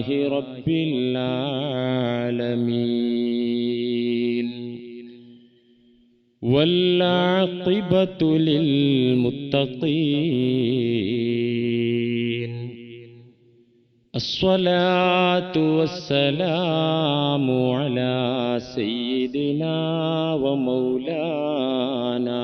رب العالمين. والعاقبة للمتقين. الصلاة والسلام على سيدنا ومولانا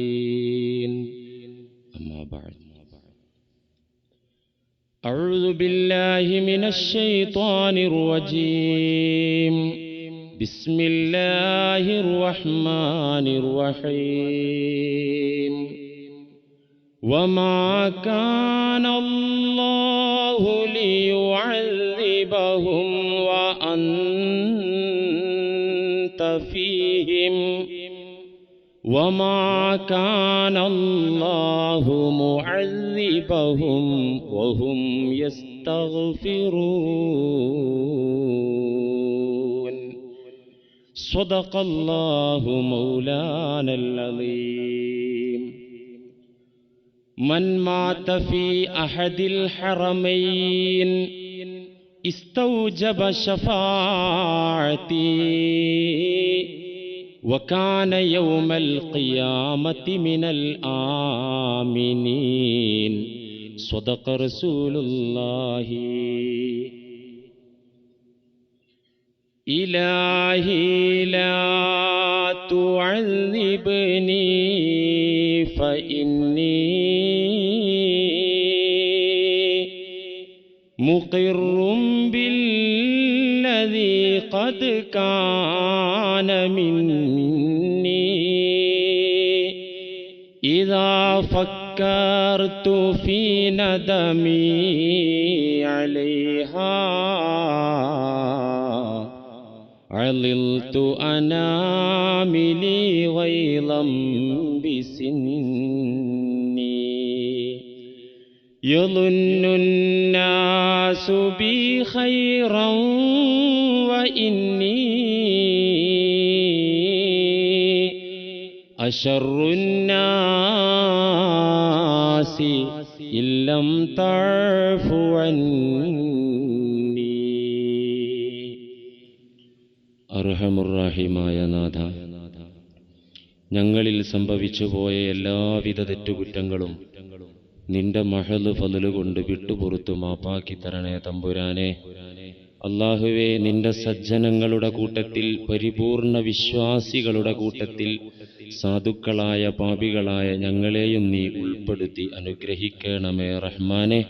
أعوذ بالله من الشيطان الرجيم. بسم الله الرحمن الرحيم. وما كان الله ليعذبهم وأنت فيهم. وما كان الله معذبهم وهم يستغفرون. صدق الله مولانا العظيم. من مات في أحد الحرمين استوجب شفاعتي. وكان يوم القيامة من الآمنين. صدق رسول الله. إلهي لا تعذبني فإني مقر بالذي قد كان مني. إذا فكرت في ندمي عليها عللت أناملي غيظا بسني. يظن الناس بي خيرا أشر الناس إن لم تعف عني അർഹമുറാഹിമായ നാഥ ഞങ്ങളിൽ സംഭവിച്ചു പോയ എല്ലാവിധ തെറ്റുകുറ്റങ്ങളും നിന്റെ മഹല് ഫതില് കൊണ്ട് വിട്ടുപുറത്തു മാപ്പാക്കി തരണേ തമ്പുരാനെ അള്ളാഹുവെ നിന്റെ സജ്ജനങ്ങളുടെ കൂട്ടത്തിൽ പരിപൂർണ വിശ്വാസികളുടെ കൂട്ടത്തിൽ സാധുക്കളായ പാപികളായ ഞങ്ങളെയും നീ ഉൾപ്പെടുത്തി അനുഗ്രഹിക്കണമേ റഹ്മാനെ.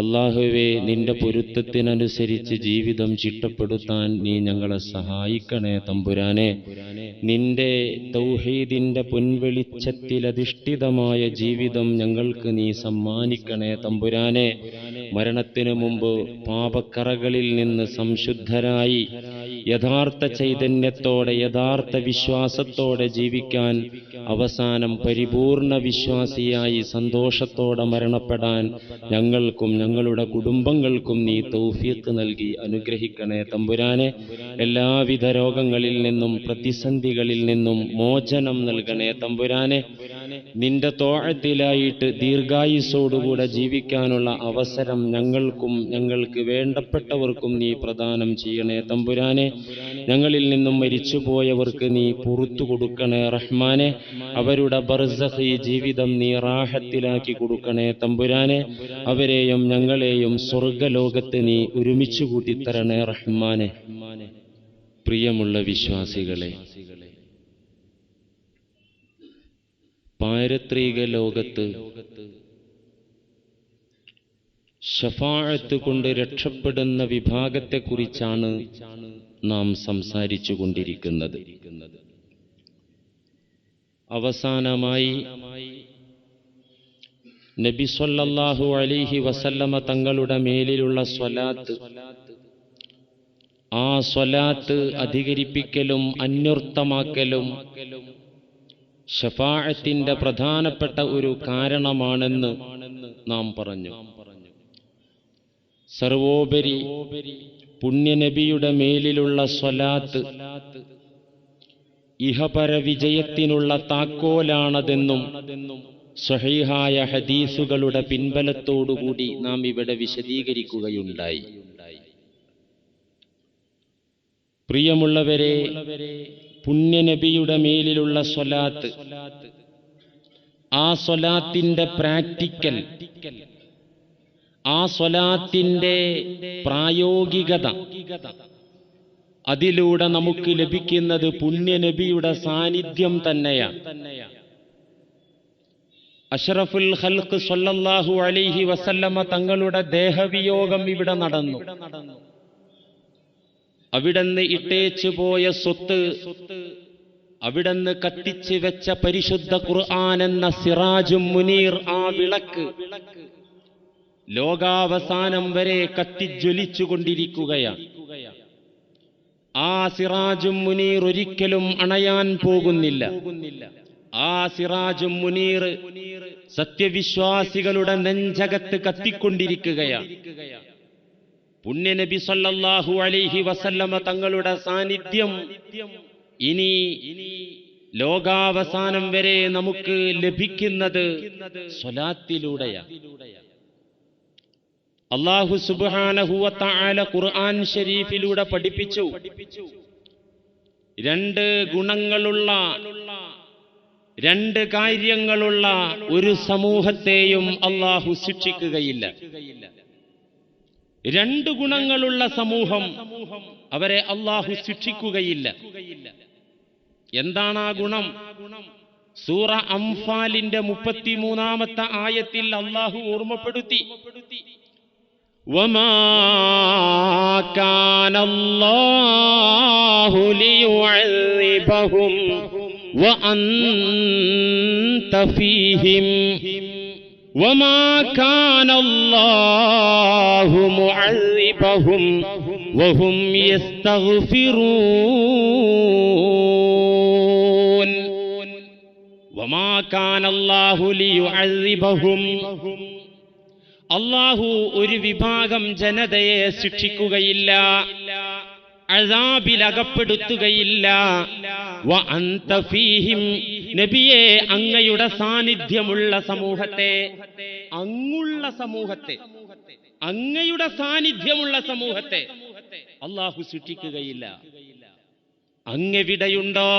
അള്ളാഹുവെ നിന്റെ പൊരുത്തത്തിനനുസരിച്ച് ജീവിതം ചിട്ടപ്പെടുത്താൻ നീ ഞങ്ങളെ സഹായിക്കണേ തമ്പുരാനെ. നിന്റെ തൗഹീദിന്റെ പൊൻവെളിച്ചത്തിലധിഷ്ഠിതമായ ജീവിതം ഞങ്ങൾക്ക് നീ സമ്മാനിക്കണേ തമ്പുരാനെ. മരണത്തിനു മുമ്പ് പാപക്കറകളിൽ നിന്ന് സംശുദ്ധരായി യഥാർത്ഥ ചൈതന്യത്തോടെ യഥാർത്ഥ വിശ്വാസത്തോടെ ജീവിക്കാൻ അവസാനം പരിപൂർണ വിശ്വാസിയായി സന്തോഷത്തോടെ മരണപ്പെടാൻ ഞങ്ങൾക്കും ഞങ്ങളുടെ കുടുംബങ്ങൾക്കും നീ തൗഫീത്ത് നൽകി. അനുഗ്രഹിക്കണേ തമ്പുരാനെ. എല്ലാവിധ രോഗങ്ങളിൽ നിന്നും പ്രതിസന്ധികളിൽ നിന്നും മോചനം നൽകണേ തമ്പുരാനെ. നിന്റെ തോഴത്തിലായിട്ട് ദീർഘായുസോടുകൂടെ ജീവിക്കാനുള്ള അവസരം ഞങ്ങൾക്കും ഞങ്ങൾക്ക് വേണ്ടപ്പെട്ടവർക്കും നീ പ്രദാനം ചെയ്യണേ. തമ്പുരാനെ ഞങ്ങളിൽ നിന്നും മരിച്ചുപോയവർക്ക് നീ പുറത്തു കൊടുക്കണേ റഹ്മാനെ. അവരുടെ ബർസഹി ജീവിതം നീ റാഹത്തിലാക്കി കൊടുക്കണേ തമ്പുരാനെ. അവരെയും ഞങ്ങളെയും സ്വർഗലോകത്ത് നീ ഒരുമിച്ച് കൂട്ടിത്തരണേ റഹ്മാനെ. പ്രിയമുള്ള വിശ്വാസികളെ പാരത്രിക ലോകത്ത് ഷഫാഴത്ത് കൊണ്ട് രക്ഷപ്പെടുന്ന വിഭാഗത്തെക്കുറിച്ചാണ് നാം സംസാരിച്ചു കൊണ്ടിരിക്കുന്നത് അവസാനമായി നബി സൊല്ലാഹു അലിഹി വസല്ലമ തങ്ങളുടെ മേലിലുള്ള സ്വലാത്ത് ആ സ്വലാത്ത് അധികരിപ്പിക്കലും അന്വർത്ഥമാക്കലും ഷഫാഴത്തിന്റെ പ്രധാനപ്പെട്ട ഒരു കാരണമാണെന്ന് നാം പറഞ്ഞു. സർവോപരി പുണ്യനബിയുടെ മേലിലുള്ള സ്വലാത്ത് ഇഹപര വിജയത്തിനുള്ള താക്കോലാണതെന്നും സ്വഹീഹായ ഹദീസുകളുടെ പിൻബലത്തോടുകൂടി നാം ഇവിടെ വിശദീകരിക്കുകയുണ്ടായി. പ്രിയമുള്ളവരെ പുണ്യനബിയുടെ മേലിലുള്ള സ്വലാത്ത്. ആ സ്വലാത്തിന്റെ പ്രാക്ടിക്കൽ ആ സ്വലാത്തിന്റെ പ്രായോഗികത അതിലൂടെ നമുക്ക് ലഭിക്കുന്നത് പുണ്യനബിയുടെ സാന്നിധ്യം തന്നെയാണ് അഷറഫുൽ ഹൽക്ക് സൊല്ലാഹു അലൈഹി വസല്ലമ്മ തങ്ങളുടെ ദേഹവിയോഗം ഇവിടെ നടന്നു. അവിടുന്ന് ഇട്ടേച്ചു പോയ സ്വത്ത് അവിടുന്ന് കത്തിച്ചു വെച്ച പരിശുദ്ധ ഖുർആൻ എന്ന സിറാജും മുനീർ ആ വിളക്ക് ലോകാവസാനം വരെ കത്തിജ്വലിച്ചുകൊണ്ടിരിക്കുകയാണ്. ആ സിറാജും മുനീർ ഒരിക്കലും അണയാൻ പോകുന്നില്ല. ആ സിറാജും മുനീർ സത്യവിശ്വാസികളുടെ നെഞ്ചകത്ത് കത്തിക്കൊണ്ടിരിക്കുകയാണ്. പുണ്യനബി സല്ലല്ലാഹു അലൈഹി വസല്ലമ തങ്ങളുടെ സാന്നിധ്യം ഇനി ലോകാവസാനം വരെ നമുക്ക് ലഭിക്കുന്നത് സ്വലാത്തിലൂടെയാണ്. അള്ളാഹു സുബാനഹുവത്തായ ഖുർആൻ ഷരീഫിലൂടെ പഠിപ്പിച്ചു. രണ്ട് ഗുണങ്ങളുള്ള രണ്ട് കാര്യങ്ങളുള്ള ഒരു സമൂഹത്തെയും അള്ളാഹു ശിക്ഷിക്കുകയില്ല. രണ്ട് ഗുണങ്ങളുള്ള സമൂഹം അവരെ അള്ളാഹു ശിക്ഷിക്കുകയില്ല എന്താണ് ആ ഗുണം സൂറ അംഫാലിന്റെ മുപ്പത്തിമൂന്നാമത്തെ ആയത്തിൽ അള്ളാഹു ഓർമ്മപ്പെടുത്തി وما كان الله ليعذبهم وأنت فيهم وما كان الله معذبهم وهم يستغفرون وما كان الله ليعذبهم അള്ളാഹു ഒരു വിഭാഗം ജനതയെ ശിക്ഷിക്കുകയില്ല അഴാബിൽ നബിയെ അങ്ങയുടെ സാന്നിധ്യമുള്ള സമൂഹത്തെ അങ്ങുള്ള സമൂഹത്തെ അങ്ങയുടെ സാന്നിധ്യമുള്ള സമൂഹത്തെ അള്ളാഹു സൃഷ്ടിക്കുകയില്ല. അങ്ങെവിടെയുണ്ടോ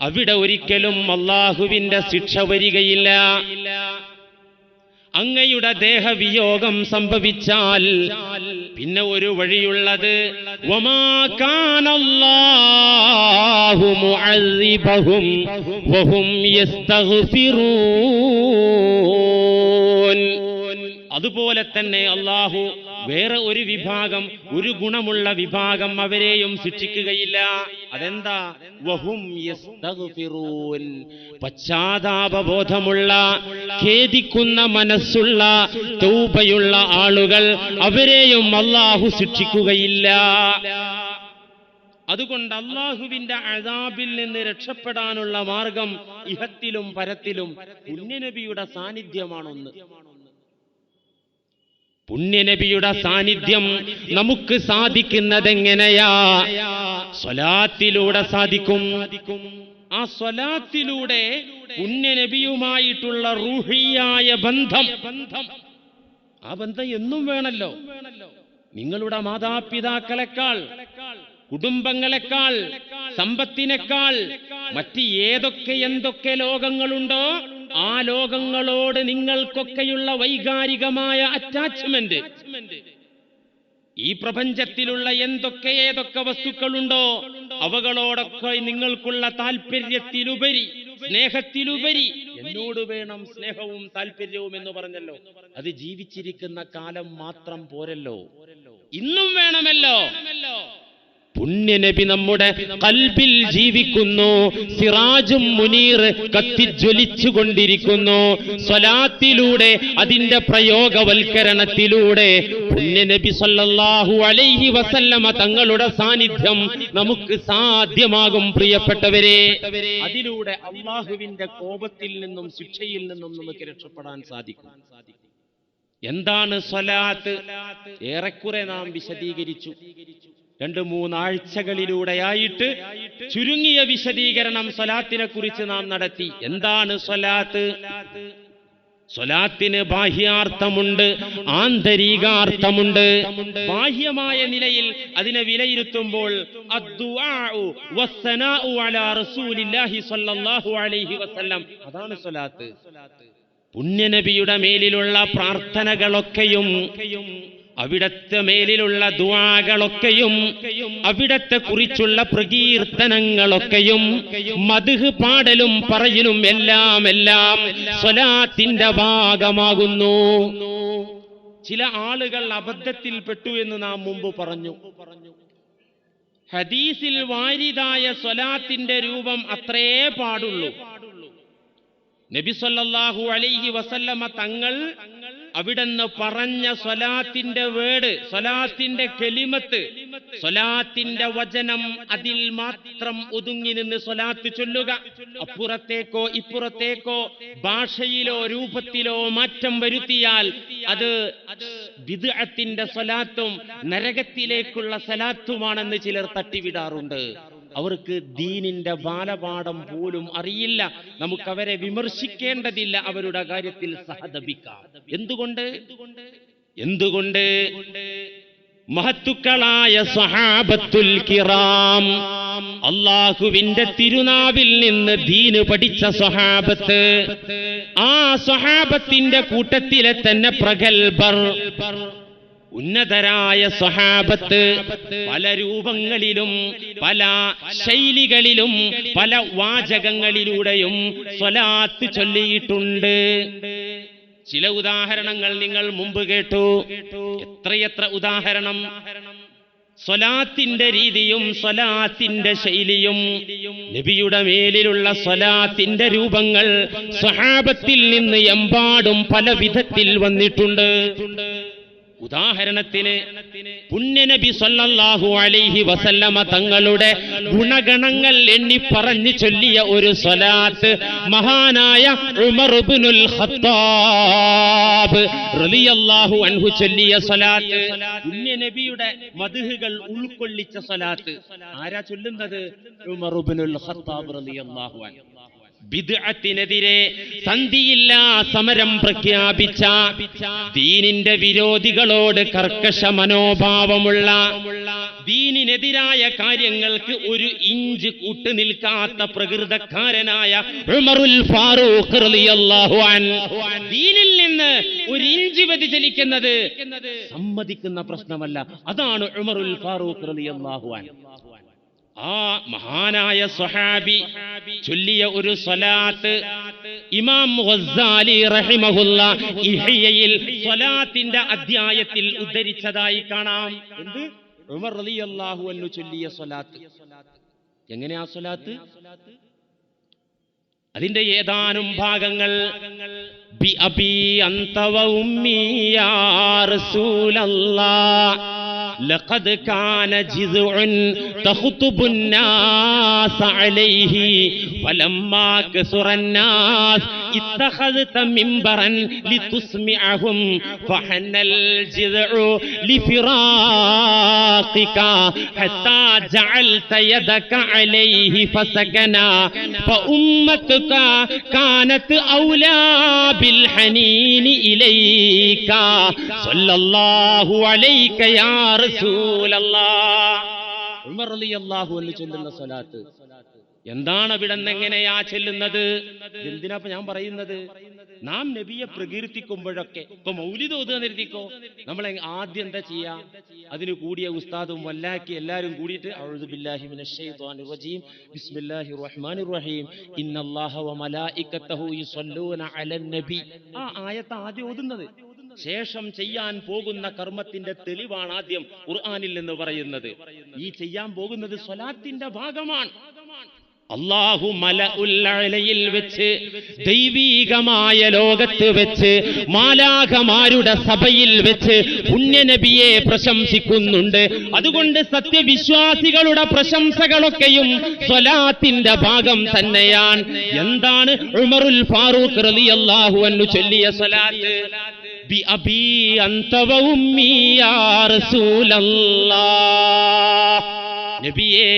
അവിടെ ഒരിക്കലും അള്ളാഹുവിന്റെ ശിക്ഷ വരികയില്ല. അങ്ങയുടെ ദേഹവിയോഗം സംഭവിച്ചാൽ പിന്നെ ഒരു വഴിയുള്ളത് അതുപോലെ തന്നെ അള്ളാഹു വേറെ ഒരു വിഭാഗം ഒരു ഗുണമുള്ള വിഭാഗം അവരെയും ശിക്ഷിക്കുകയില്ല. അതെന്താ? വഹും പശ്ചാത്താപബോധമുള്ള ഖേദിക്കുന്ന മനസ്സുള്ള തൗബയുള്ള ആളുകൾ അവരെയും അള്ളാഹു ശിക്ഷിക്കുകയില്ല. അതുകൊണ്ട് അള്ളാഹുവിന്റെ അഴാബിൽ നിന്ന് രക്ഷപ്പെടാനുള്ള മാർഗം ഇഹത്തിലും പരത്തിലും പുണ്യനബിയുടെ സാന്നിധ്യമാണൊന്ന്. പുണ്യനബിയുടെ സാന്നിധ്യം നമുക്ക് സാധിക്കുന്നതെങ്ങനെയാ? സ്വലാത്തിലൂടെ സാധിക്കും. ആ സ്വലാത്തിലൂടെ പുണ്യനബിയുമായിട്ടുള്ള റൂഹിയായ ബന്ധം. ബന്ധം ആ ബന്ധം എന്നും വേണല്ലോ. നിങ്ങളുടെ മാതാപിതാക്കളെക്കാൾ കുടുംബങ്ങളെക്കാൾ സമ്പത്തിനേക്കാൾ മറ്റ് ഏതൊക്കെ എന്തൊക്കെ ലോകങ്ങളുണ്ടോ ആ ലോകങ്ങളോട് നിങ്ങൾക്കൊക്കെയുള്ള വൈകാരികമായ അറ്റാച്ച്മെന്റ് ഈ പ്രപഞ്ചത്തിലുള്ള എന്തൊക്കെ ഏതൊക്കെ വസ്തുക്കളുണ്ടോ അവകളോടൊക്കെ നിങ്ങൾക്കുള്ള താല്പര്യത്തിലുപരി സ്നേഹത്തിലുപരി എന്നോട് വേണം സ്നേഹവും താല്പര്യവും എന്ന് പറഞ്ഞല്ലോ. അത് ജീവിച്ചിരിക്കുന്ന കാലം മാത്രം പോരല്ലോ. ഇന്നും വേണമല്ലോ. പുണ്യനബി നമ്മുടെ കൽബിൽ ജീവിക്കുന്നു. സിറാജും മുനീർ കത്തിജ്വലിച്ചു കൊണ്ടിരിക്കുന്നു സ്വലാത്തിലൂടെ അതിന്റെ പ്രയോഗവൽക്കരണത്തിലൂടെ പുണ്യനബി സല്ലല്ലാഹു അലൈഹി വസല്ലമ തങ്ങളുടെ സാന്നിധ്യം നമുക്ക് സാധ്യമാകും പ്രിയപ്പെട്ടവരെ. അതിലൂടെ അള്ളാഹുവിന്റെ കോപത്തിൽ നിന്നും ശിക്ഷയിൽ നിന്നും നമുക്ക് രക്ഷപ്പെടാൻ സാധിക്കും. എന്താണ് സ്വലാത്ത്? ഏറെക്കുറെ നാം വിശദീകരിച്ചു. രണ്ട് മൂന്നാഴ്ചകളിലൂടെയായിട്ട് ചുരുങ്ങിയ വിശദീകരണം സ്വലാത്തിനെ കുറിച്ച് നാം നടത്തി. എന്താണ് സ്വലാത്ത്? സ്വലാത്തിന് ബാഹ്യാർത്ഥമുണ്ട് ആന്തരികാർത്ഥമുണ്ട്. ബാഹ്യമായ നിലയിൽ അതിനെ വിലയിരുത്തുമ്പോൾ അതാണ് പുണ്യനബിയുടെ മേലിലുള്ള പ്രാർത്ഥനകളൊക്കെയും അവിടത്തെ മേലിലുള്ള ദുആകളൊക്കെയും അവിടത്തെ കുറിച്ചുള്ള പ്രകീർത്തനങ്ങളൊക്കെയും മധുഹ് പാടലും പറയലും എല്ലാം എല്ലാം സ്വലാത്തിന്റെ ഭാഗമാകുന്നു. ചില ആളുകൾ അബദ്ധത്തിൽ പെട്ടു എന്ന് നാം മുമ്പ് പറഞ്ഞു. ഹദീസിൽ വാരിതായ സ്വലാത്തിന്റെ രൂപം അത്രേ പാടുള്ളൂ. നബി സല്ലല്ലാഹു അലൈഹി വസല്ലമ തങ്ങൾ അവിടുന്ന് പറഞ്ഞ സ്വലാത്തിന്റെ വേട് സ്വലാത്തിന്റെ കെലിമത്ത് സ്വലാത്തിന്റെ വചനം അതിൽ മാത്രം ഒതുങ്ങി നിന്ന് സ്വലാത്ത് ചൊല്ലുക. അപ്പുറത്തേക്കോ ഇപ്പുറത്തേക്കോ ഭാഷയിലോ രൂപത്തിലോ മാറ്റം വരുത്തിയാൽ അത് വിദഅത്തിന്റെ സ്വലാത്തും നരകത്തിലേക്കുള്ള സ്വലാത്തുമാണെന്ന് ചിലർ തട്ടിവിടാറുണ്ട്. അവർക്ക് ദീനിന്റെ ബാലപാഠം പോലും അറിയില്ല. നമുക്ക് അവരെ വിമർശിക്കേണ്ടതില്ല. അവരുടെ കാര്യത്തിൽ സഹതപിക്കാം. എന്തുകൊണ്ട്? എന്തുകൊണ്ട്? മഹത്തുക്കളായ സഹാബത്തുൽ കിറാം അള്ളാഹുവിന്റെ തിരുനാവിൽ നിന്ന് ദീന് പഠിച്ച സ്വഹാബത്ത് ആ സ്വഹാബത്തിന്റെ കൂട്ടത്തിലെ തന്നെ പ്രഗൽഭർ ഉന്നതരായ സ്വഹാബത്ത് പല രൂപങ്ങളിലും പല ശൈലികളിലും പല വാചകങ്ങളിലൂടെയും സ്വലാത്ത് ചൊല്ലിയിട്ടുണ്ട്. ചില ഉദാഹരണങ്ങൾ നിങ്ങൾ മുമ്പ് കേട്ടു. എത്രയെത്ര ഉദാഹരണം? സ്വലാത്തിന്റെ രീതിയും സ്വലാത്തിന്റെ ശൈലിയും നബിയുടെ മേലിലുള്ള സ്വലാത്തിന്റെ രൂപങ്ങൾ സ്വഹാബത്തിൽ നിന്ന് എമ്പാടും പല വിധത്തിൽ വന്നിട്ടുണ്ട്. ഉദാഹരണത്തിന് പുണ്യനബി സല്ലല്ലാഹു അലൈഹി വസല്ലമ തങ്ങളുടെ ഗുണഗണങ്ങൾ എണ്ണി പറഞ്ഞു ചൊല്ലിയ ഒരു സ്വലാത്ത് മഹാനായ ഉമർ ഇബ്നുൽ ഖത്താബ് റളിയല്ലാഹു അൻഹു ചൊല്ലിയ സ്വലാത്ത്. പുണ്യനബിയുടെ മദ്ഹുകൾ ഉൾക്കൊള്ളിച്ച സ്വലാത്ത്. ആരാ ചൊല്ലുന്നത്? ഉമർ ഇബ്നുൽ ഖത്താബ് റളിയല്ലാഹു അൻഹു. ബിദ്അത്തിനെതിരെ സന്ധിയില്ലാ സമരം പ്രഖ്യാപിച്ച ദീനിന്റെ വിരോധികളോട് കർക്കശ മനോഭാവമുള്ള ദീനിനെതിരായ കാര്യങ്ങൾക്ക് ഒരു ഇഞ്ച് കൂട്ടുനിൽക്കാത്ത പ്രകൃതക്കാരനായ ഉമറുൽ ഫാറൂഖ് ദീനിൽ നിന്ന് ഒരു ഇഞ്ച് വ്യതിചലിക്കുന്നത് സമ്മതിക്കുന്ന പ്രശ്നമല്ല. അതാണ് ഉമറുൽ ഫാറൂഖ് ആ മഹാനായ സ്വഹാബി ചൊല്ലിയ ഒരു സ്വലാത്ത് ഇമാം ഗസ്സാലി റഹിമഹുല്ല ഇഹയയിൽ സ്വലാത്തിന്റെ അധ്യായത്തിൽ ഉദ്ധരിച്ചതായി കാണാം. എന്ത്? ഉമർ റളിയല്ലാഹു അൻഹു ചൊല്ലിയ സ്വലാത്ത്. എങ്ങനെയാ സ്വലാത്ത്? അതിന്റെ ഏതാനും ഭാഗങ്ങൾ ബി അബി അന്തവ ഉമ്മി യാ لقد كان جذع تخطب الناس عليه فلما كثر الناس اتخذت منبرا لتسمعهم فحن الجذع لفراقك حتى جعلت يدك عليه فسكنا فأمتك كانت أولى بالحنين إليك. صلى الله عليك يا رسول ചൊല്ലുന്ന സ്വലാത്ത്. എന്താണ് അവിടെ എങ്ങനെയാ ചെല്ലുന്നത്? എന്തിനാപ്പ ഞാൻ പറയുന്നത്? നാം നബിയെ പ്രകീർത്തിക്കുമ്പോഴൊക്കെ ഇപ്പൊ മൗലിത നിർത്തിക്കോ നമ്മൾ ആദ്യം എന്താ ചെയ്യാ? അതിന് കൂടിയ ഉസ്താദും വല്ലാക്കി എല്ലാരും കൂടിയിട്ട് ആയത്ത് ആദ്യം ഓതുന്നത്. ശേഷം ചെയ്യാൻ പോകുന്ന കർമ്മത്തിന്റെ തെളിവാണ് ആദ്യം ഖുർആാനിൽ നിന്ന് പറയുന്നത്. ഈ ചെയ്യാൻ പോകുന്നത് സ്വലാത്തിന്റെ ഭാഗമാണ്. അള്ളാഹു മല ഉല്ലയിൽ വെച്ച് ദൈവീകമായ ലോകത്ത് വെച്ച് മാലാഖമാരുടെ സഭയിൽ വെച്ച് പുണ്യനബിയെ പ്രശംസിക്കുന്നുണ്ട്. അതുകൊണ്ട് സത്യവിശ്വാസികളുടെ പ്രശംസകളൊക്കെയും സ്വലാത്തിന്റെ ഭാഗം തന്നെയാണ്. എന്താണ് ഉമറുൽ ഫാറൂഖ് റലി അള്ളാഹു അൻഹു ചൊല്ലിയ സ്വലാത്ത്? ബി അബി അന്തവ യാ നബിയേ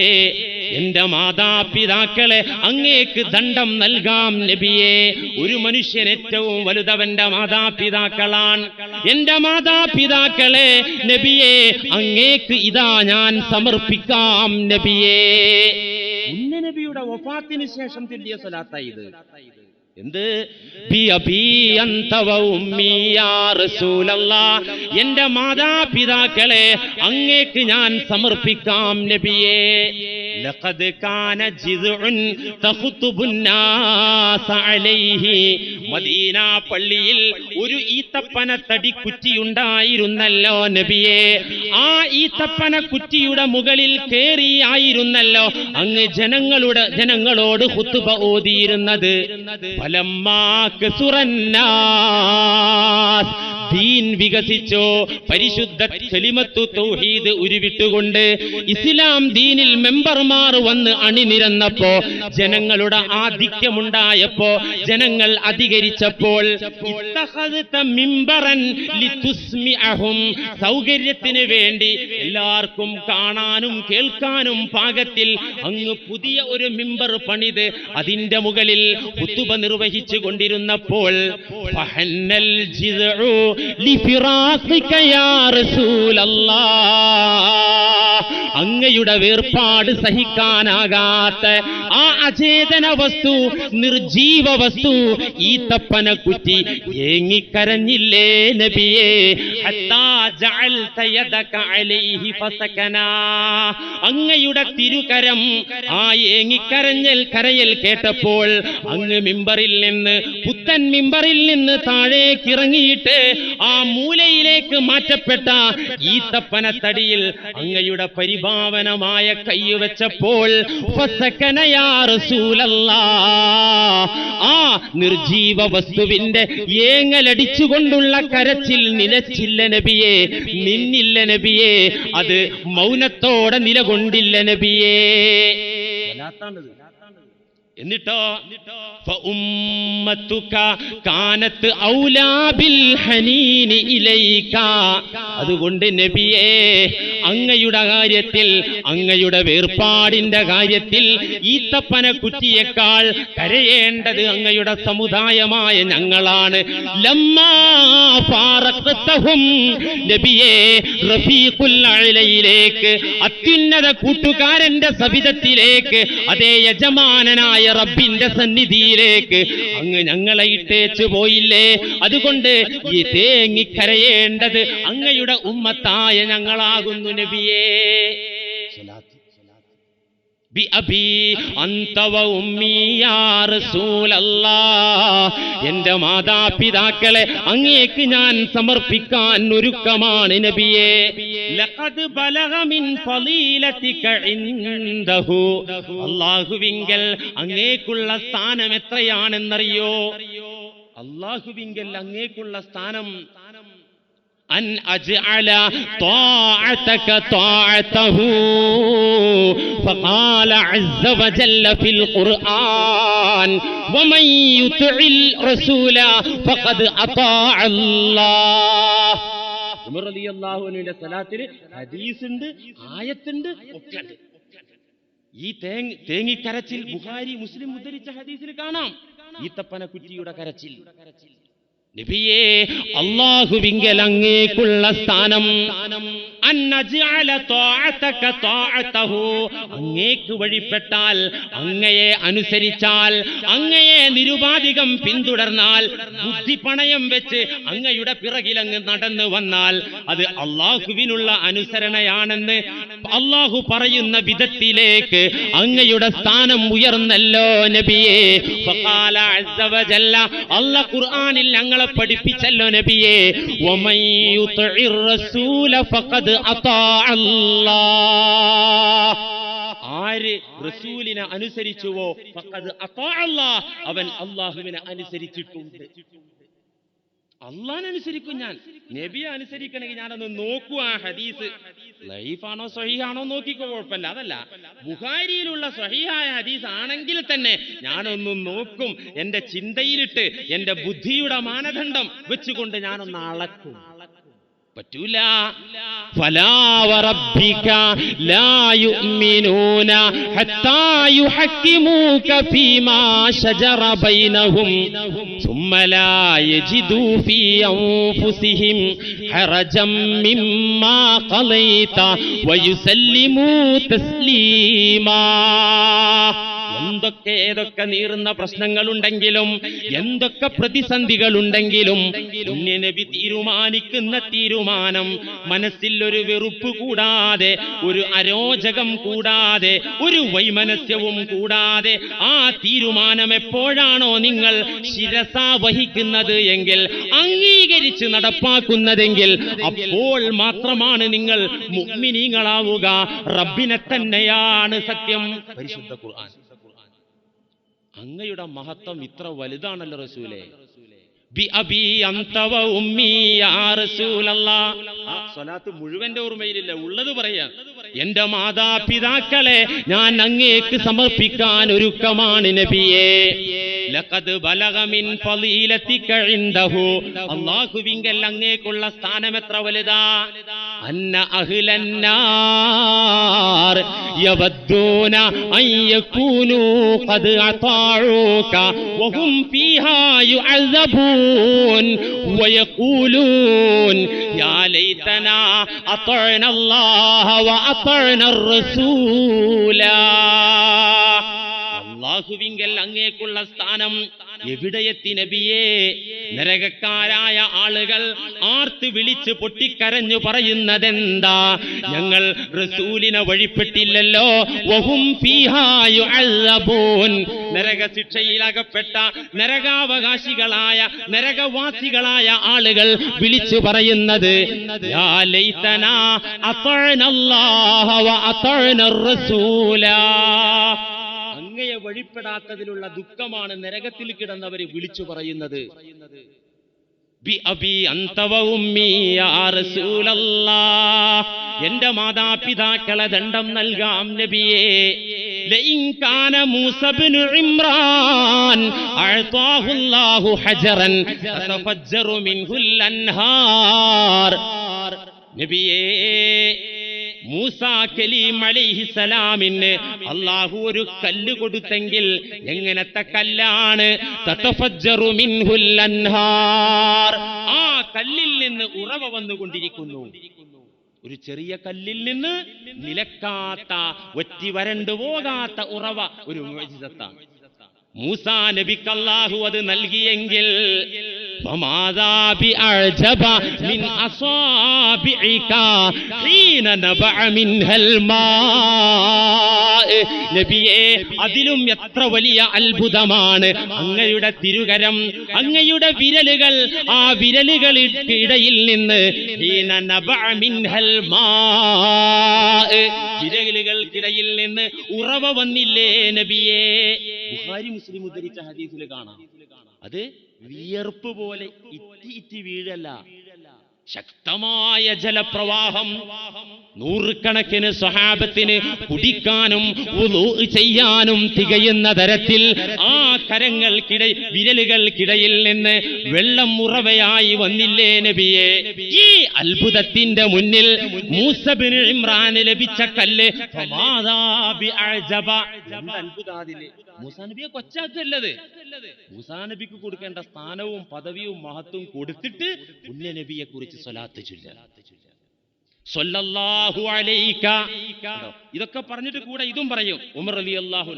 എന്റെ മാതാപിതാക്കളെ അങ്ങേക്ക് ദണ്ഡം നൽകാം നബിയെ. ഒരു മനുഷ്യൻ ഏറ്റവും വലുതവന്റെ മാതാപിതാക്കളാണ്. എന്റെ മാതാപിതാക്കളെ നബിയെ അങ്ങേക്ക് ഇതാ ഞാൻ സമർപ്പിക്കാം നബിയേ. ഉന്ന നബിയുടെ വഫാത്തിന് ശേഷം തിരിയ സ്വലാത്ത ഇത്. എന്ത്? എന്റെ മാതാപിതാക്കളെ അങ്ങേക്ക് ഞാൻ സമർപ്പിക്കാം നബിയേ. ലഖദ് കാന ജിദ്ഉൻ تخطب الناس അലൈഹി മദീന പള്ളിയിൽ ഒരു ഈത്തപ്പന തടി കുറ്റിയുണ്ടായിരുന്നല്ലോ നബിയെ. ആ ഈത്തപ്പന കുറ്റിയുടെ മുകളിൽ കയറിയായിരുന്നല്ലോ അങ്ങ് ജനങ്ങളുടെ ജനങ്ങളോട് ഹുത്തുബ ഓതിയിരുന്നത്. ഫലമ്മാ കസുറന്നാസ് ദീൻ വികസിച്ചോ? പരിശുദ്ധ കലിമത്തു തൗഹീദ് ഉരുവിട്ടുകൊണ്ട് ഇസ്ലാം ദീനിൽ മെമ്പർമാർ വന്ന് അണിനിരന്നപ്പോ ജനങ്ങളുടെ ആധിക്യമുണ്ടായപ്പോ ജനങ്ങൾ അധികരിച്ചപ്പോൾ സൗകര്യത്തിന് വേണ്ടി എല്ലാവർക്കും കാണാനും കേൾക്കാനും പാകത്തിൽ അങ്ങ് പുതിയ ഒരു മിമ്പർ പണിത് അതിന്റെ മുകളിൽ കുത്തുബ നിർവഹിച്ചു കൊണ്ടിരുന്നപ്പോൾ ഫഹന്നൽ ജിദ്ഉ ലിഫിറാഖിക യാ റസൂലല്ലാഹ് അങ്ങയുടെ വേർപാട് സഹിക്കാനാകാത്ത ആ അചേതന വസ്തു നിർജീവ വസ്തു ഈ തപ്പന കുറ്റി ഏങ്ങിക്കരഞ്ഞില്ലേ നബിയേ? അങ്ങയുടെ തിരുകരം ആ ഏങ്ങിക്കരഞ്ഞൽ കരയൽ കേട്ടപ്പോൾ അങ്ങ് മിമ്പറിൽ നിന്ന് പുത്തൻ മിമ്പറിൽ നിന്ന് താഴേക്ക് ഇറങ്ങിയിട്ട് ആ മൂലയിലേക്ക് മാറ്റപ്പെട്ട ഈ തപ്പന തടിയിൽ അങ്ങയുടെ പരിഭാവനമായ കൈ വെച്ചപ്പോൾ ആ നിർജീവ വസ്തുവിന്റെ ഏങ്ങലടിച്ചുകൊണ്ടുള്ള കരച്ചിൽ നിലച്ചില്ല നബിയെ നിന്നില്ല നബിയെ അത് മൗനത്തോടെ നിലകൊണ്ടില്ല നബിയേ. എന്നിട്ടോ? കാനത്ത് ഔലാബിൽ അതുകൊണ്ട് നബിയെ അങ്ങയുടെ കാര്യത്തിൽ അങ്ങയുടെ വേർപാടിന്റെ കാര്യത്തിൽ ഈത്തപ്പന കുറ്റിയേക്കാൾ കരയേണ്ടത് അങ്ങയുടെ സമുദായമായ ഞങ്ങളാണ്. നബിയെ അത്യുന്നത കൂട്ടുകാരന്റെ സവിധത്തിലേക്ക് അതേ യജമാനനായ റബ്ബിന്റെ സന്നിധിയിലേക്ക് അങ്ങ് ഞങ്ങളെ ഇട്ടേച്ചു പോയില്ലേ? അതുകൊണ്ട് ഈ തേങ്ങിക്കരയേണ്ടത് അങ്ങയുടെ ഉമ്മത്തായ ഞങ്ങളാകുന്നു നബിയേ. എന്റെ മാതാപിതാക്കളെ അങ്ങേക്ക് ഞാൻ സമർപ്പിക്കാൻ ഒരുക്കമാണ് നബിയെ. അല്ലാഹുവിങ്കൽ അങ്ങേക്കുള്ള സ്ഥാനം എത്രയാണെന്നറിയോ? അള്ളാഹുവിങ്കൽ അങ്ങേക്കുള്ള സ്ഥാനം أن أجعل طاعتك طاعته فقال عز وجل في القرآن ومن يطع الرسول فقد أطاع الله ഉമർ റളിയല്ലാഹു അൻഹുവിന്റെ സലാത്തിന് ഹദീസുണ്ട് ആയത്തുണ്ട് ഒക്കെ ഉണ്ട് ഈ തേങ്ങ തേങ്ങിക്കരച്ചിൽ ബുഹാരി മുസ്ലിം ഉദ്ധരിച്ച ഹദീസിൽ കാണാം ഈത്തപ്പന കുറ്റിയുടെ കരച്ചിൽ നബിയേ അള്ളാഹുവിങ്കൽ അങ്ങേക്കുള്ള സ്ഥാനം. അങ്ങേക്ക് വഴിപ്പെട്ടാൽ അങ്ങയെ അനുസരിച്ചാൽ അങ്ങയെ നിരുപാധികം പിന്തുടർന്നാൽ ബുദ്ധി പണയം വെച്ച് അങ്ങയുടെ പിറകിലങ്ങ് നടന്നു വന്നാൽ അത് അള്ളാഹുവിനുള്ള അനുസരണയാണെന്ന് അള്ളാഹു പറയുന്ന വിധത്തിലേക്ക് അങ്ങയുടെ സ്ഥാനം ഉയർന്നല്ലോ നബിയെ. ഫഖാല ഖുർആാനിൽ ഞങ്ങളെ പഠിപ്പിച്ചല്ലോ നബിയെ. റസൂലിനെ അനുസരിച്ചുവോ? അവൻ അള്ളാഹുവിനെ അനുസരിച്ചിട്ടുണ്ട്. അള്ളാഹിനെ അനുസരിക്കും ഞാൻ. നബിയെ അനുസരിക്കണമെങ്കിൽ ഞാനൊന്ന് നോക്കൂ ആ ഹദീസ്. ലൈഫാണോ സഹിഹാണോ നോക്കിക്കോ കുഴപ്പമില്ല. അതല്ല ബുഹാരിയിലുള്ള സഹിഹായ ഹദീസ് ആണെങ്കിൽ തന്നെ ഞാനൊന്ന് നോക്കും. എന്റെ ചിന്തയിലിട്ട് എന്റെ ബുദ്ധിയുടെ മാനദണ്ഡം വെച്ചുകൊണ്ട് ഞാനൊന്ന് അളക്കും. പറ്റൂല فلا وربك لا يؤمنون حتى يحكموك فيما شجر بينهم ثم لا يجدوا في أنفسهم حرجا مما قضيت ويسلموا تسليما എന്തൊക്കെ ഏതൊക്കെ നീറുന്ന പ്രശ്നങ്ങളുണ്ടെങ്കിലും എന്തൊക്കെ പ്രതിസന്ധികളുണ്ടെങ്കിലും നബി തീരുമാനിക്കുന്ന തീരുമാനം മനസ്സിൽ ഒരു വെറുപ്പ് കൂടാതെ ഒരു അരോചകം കൂടാതെ ഒരു വൈമനസ്യവും കൂടാതെ ആ തീരുമാനം എപ്പോഴാണോ നിങ്ങൾ ശിരസ വഹിക്കുന്നത് എങ്കിൽ അംഗീകരിച്ച് നടപ്പാക്കുന്നതെങ്കിൽ അപ്പോൾ മാത്രമാണ് നിങ്ങൾ മുഗ്മിനീങ്ങളാവുക. റബ്ബിനെ തന്നെയാണ് സത്യം. പരിശുദ്ധ ഖുർആൻ. അങ്ങയുടെ മഹത്വം ഇത്ര വലുതാണല്ലോ റസൂലെ. സ്വലാത്ത് മുഴുവന്റെ ഓർമ്മയിലില്ല. ഉള്ളത് പറയാ എന്റെ മാതാപിതാക്കളെ ഞാൻ അങ്ങേക്ക് സമർപ്പിക്കാൻ ഒരുക്കമാണ് നബിയേ. അല്ലാഹുവിങ്കൽ അങ്ങേക്കുള്ള സ്ഥാനം എത്ര വലുതാ? അന്ന അഹ്ലന്നാർ യവദ്ദൂന അയ്യകൂനു ഖദ് അതാഉക വഹും ഫീഹാ യുഅസബൂൻ വയഖൂലൂൻ യാ ലൈതനാ അതഅന അല്ലാഹ വഅതഅന الرسൂല അല്ലാഹുവിങ്കൽ അങ്ങേക്കുള്ള സ്ഥാനം എവിടെയെത്തി നബിയേ? നരകക്കാരായ ആളുകൾ ആർത്ത് വിളിച്ച് പൊട്ടിക്കരഞ്ഞു പറയുന്നതെന്താ? ഞങ്ങൾ റസൂലിനെ വഴിപ്പെട്ടില്ലല്ലോ. നരക ശിക്ഷയിലകപ്പെട്ട നരകാവകാശികളായ നരകവാസികളായ ആളുകൾ വിളിച്ചു പറയുന്നത് റസൂലാ. അങ്ങയെ വഴിപ്പെടാത്തതിലുള്ള ദുഃഖമാണ് നരകത്തിൽ കിടന്നവര് വിളിച്ചു പറയുന്നത്. എന്റെ മാതാപിതാക്കളെ ദണ്ഡം നൽകാം നബിയേ. നബിയേ മൂസ അള്ളാഹു ഒരു കല്ല് കൊടുത്തെങ്കിൽ എങ്ങനത്തെ കല്ലാണ്? ആ കല്ലിൽ നിന്ന് ഉറവ വന്നുകൊണ്ടിരിക്കുന്നു. ഒരു ചെറിയ കല്ലിൽ നിന്ന് നിലക്കാത്ത ഒറ്റി വരണ്ടു പോകാത്ത ഉറവ ഒരു മുഅ്ജിസത്താണ്. മൂസാ നബിക്കല്ലാഹു അത് നൽകിയെങ്കിൽ അതിലും എത്ര വലിയ അത്ഭുതമാണ്. അങ്ങയുടെ തിരുകരം അങ്ങയുടെ വിരലുകൾ ആ വിരലുകൾ ഇടയിൽ നിന്ന് വിരലുകൾക്കിടയിൽ നിന്ന് ഉറവ വന്നില്ലേ നബിയേ? ബുഖാരി മുസ്ലിം ഉദ്ധരിച്ച ഹദീസിൽ കാണാം. അത് വിയർപ്പ് പോലെ ഇറ്റി ഇറ്റി വീഴല്ല. ശക്തമായ ജലപ്രവാഹം നൂറുകണക്കിന് സ്വഹാബത്തിന് കുടിക്കാനും ചെയ്യാനും തികയുന്ന തരത്തിൽ ആ കരങ്ങൾക്കിട വിരലുകൾക്കിടയിൽ നിന്ന് വെള്ളം ഉറവയായി വന്നില്ലേ നബിയെ? ഈ അത്ഭുതത്തിന്റെ മുന്നിൽ മൂസബിന് ഇമ്രാന് ലഭിച്ച കല്ല് ഫമാദാ ബിഅഅജബ. എന്ത് അത്ഭുതാതിൽ മൂസാ നബിയെ കൊച്ചാക്കല്ലത് മൂസാ നബിക്ക് കൊടുക്കേണ്ട സ്ഥാനവും പദവിയും മഹത്വവും കൊടുത്തിട്ട് പുണ്യ നബിയെ കുറിച്ച് സ്വലാത്ത് ചൊല്ല ഇതൊക്കെ പറഞ്ഞിട്ട് കൂടെ ഇതും പറയും. ഉമർ അലി അള്ളാഹു